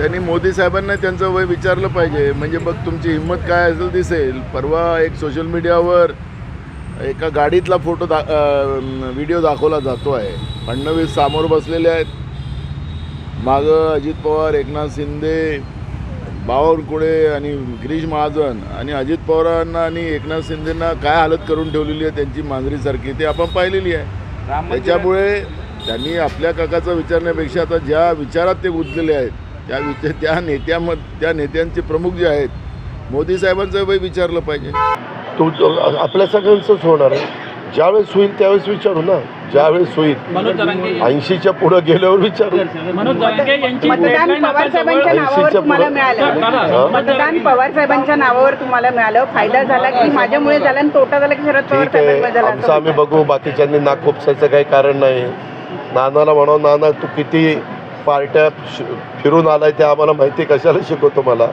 त्यांनी मोदी साहेबांना त्यांचं वय विचारलं पाहिजे. म्हणजे बघ तुमची हिंमत काय असेल दिसेल. परवा एक सोशल मीडियावर एका गाडीतला फोटो दा व्हिडिओ दाखवला जातो आहे फडणवीस समोर बसलेले आहेत. मागं अजित पवार एकनाथ शिंदे बावनकुळे आणि गिरीश महाजन आणि अजित पवारांना आणि एकनाथ शिंदेंना काय हालत करून ठेवलेली आहे त्यांची मांजरीसारखी ते आपण पाहिलेली आहे. त्याच्यामुळे त्यांनी आपल्या काकाचा विचारण्यापेक्षा आता ज्या विचारात ते गुंतलेले आहेत त्या विचार त्या नेत्यामध त्या नेत्यांचे प्रमुख जे आहेत मोदी साहेबांचं वय विचारलं पाहिजे. तो आपल्या सगळ्यांचंच होणार आहे. ज्यावेळेस होईल त्यावेळेस विचारू ना. ज्यावेळेस होईल. ऐंशीच्या पुढे गेल्यावर विचारू. मतदान पवार साहेबांच्या नावावर ऐंशीच्या तुम्हाला पुढं. मिळालं. हा. मतदान पवार साहेबांच्या नावावर तुम्हाला मिळालं. फायदा झाला की माझ्यामुळे झाला आणि तोटा झाला की शरद पवार साहेबांमुळे झाला. आमचं आम्ही. बघू. बाकीच्यांनी नाक खोपसायचं काही कारण नाही. नानाला म्हणाव नाना तू किती पार्ट्या फिरून आलाय ते आम्हाला माहिती कशाला शिकवतो मला.